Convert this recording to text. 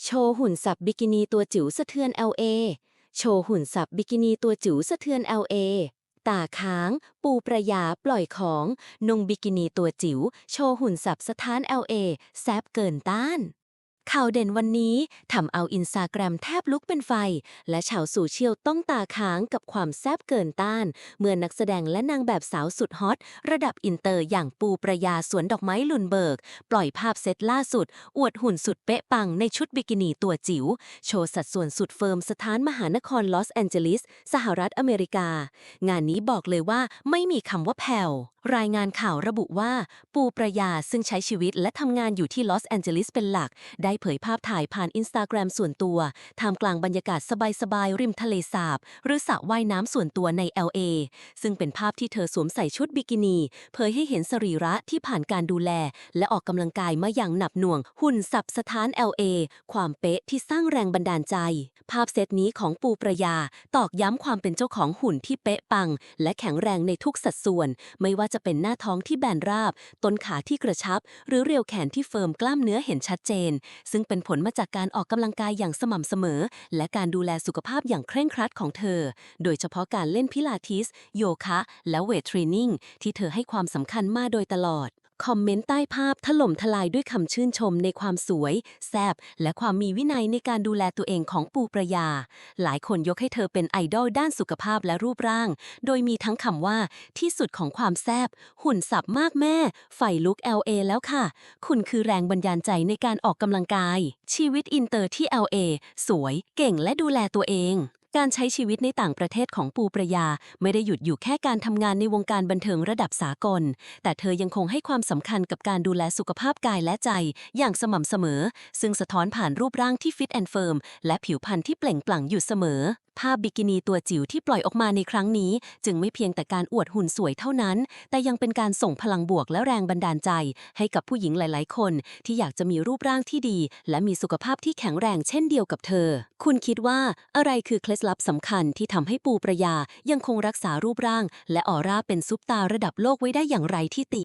โชว์หุ่นสับบิกินีตัวจิ๋วสะเทือน LA โชว์หุ่นสับบิกินีตัวจิ๋วสะเทือน LA ตาค้าง ปูประยาปล่อยของนงบิกินีตัวจิ๋วโชว์หุ่นสับสถาน LA แซบเกินต้าน ข่าวเด่นวันนี้ทำเอาอินสตาแกรมแทบลุกเป็นไฟ และชาวโซเชียลต้องตาค้างกับความแซบเกินต้าน เมื่อนักแสดงและนางแบบสาวสุดฮอต ระดับอินเตอร์อย่างปูประยาสวนดอกไม้ลุนเบิก ปล่อยภาพเซตล่าสุด อวดหุ่นสุดเป๊ะปังในชุดบิกินี่ตัวจิ๋ว โชว์สัดส่วนสุดเฟิร์มสถานมหานครลอสแอนเจลิส สหรัฐอเมริกา งานนี้บอกเลยว่าไม่มีคำว่าแผ่วรายงานข่าวระบุว่า ปูประยาซึ่งใช้ชีวิตและทำงานอยู่ที่ลอสแอนเจลิสเป็นหลัก ได้เผยภาพถ่ายผ่านอินสตาแกรมส่วนตัวท่ามกลางบรรยากาศสบายๆริมทะเลสาบ หรือสระว่ายน้ำส่วนตัวใน LA ซึ่งเป็นภาพที่เธอสวมใส่ชุดบิกินี เผยให้เห็นสรีระที่ผ่านการดูแล และออกกำลังกายมาอย่างหนับหน่วง หุ่นสับสถาน LA ความเป๊ะที่สร้างแรงบันดาลใจ ภาพเซตนี้ของปูประยา ตอกย้ำความเป็นเจ้าของหุ่นที่เป๊ะปัง และแข็งแรงในทุกสัดส่วน ไม่ว่าจะเป็นหน้าท้องที่แบนราบ ต้นขาที่กระชับ หรือเรียวแขนที่เฟิร์มกล้ามเนื้อเห็นชัดเจนซึ่งเป็นผลมาจากการออกกำลังกายอย่างสม่ำเสมอ และการดูแลสุขภาพอย่างเคร่งครัดของเธอ โดยเฉพาะการเล่นพิลาทิส โยคะ และเวทเทรนนิ่งที่เธอให้ความสำคัญมาโดยตลอด คอมเมนต์ใต้ภาพถล่มทลายด้วยคำชื่นชมในความสวย แซบและความมีวินัยในการดูแลตัวเองของปูประยา หลายคนยกให้เธอเป็นไอดอลด้านสุขภาพและรูปร่าง โดยมีทั้งคำว่า ที่สุดของความแซบหุ่นสับมากแม่ ไฟลุก LA แล้วค่ะ คุณคือแรงบันดาลใจในการออกกำลังกาย ชีวิตอินเตอร์ที่ LA สวย เก่งและดูแลตัวเอง การใช้ชีวิตในต่างประเทศของปูประยา ไม่ได้หยุดอยู่แค่การทำงานในวงการบันเทิงระดับสากล แต่เธอยังคงให้ความสำคัญกับการดูแลสุขภาพกายและใจ อย่างสม่ำเสมอ ซึ่งสะท้อนผ่านรูปร่างที่ฟิตแอนด์เฟิร์มและผิวพรรณที่เปล่งปลั่งอยู่เสมอภาพบิกินีตัวจิ๋วที่ปล่อยออกมาในครั้งนี้ จึงไม่เพียงแต่การอวดหุ่นสวยเท่านั้น แต่ยังเป็นการส่งพลังบวกและแรงบันดาลใจ ให้กับผู้หญิงหลาย ๆ คน ที่อยากจะมีรูปร่างที่ดี และมีสุขภาพที่แข็งแรงเช่นเดียวกับเธอ คุณคิดว่าอะไรคือเคล็ดลับสำคัญที่ทำให้ปูประยายังคงรักษารูปร่าง และออร่าเป็นซุปตาระดับโลกไว้ได้อย่างไรที่ติ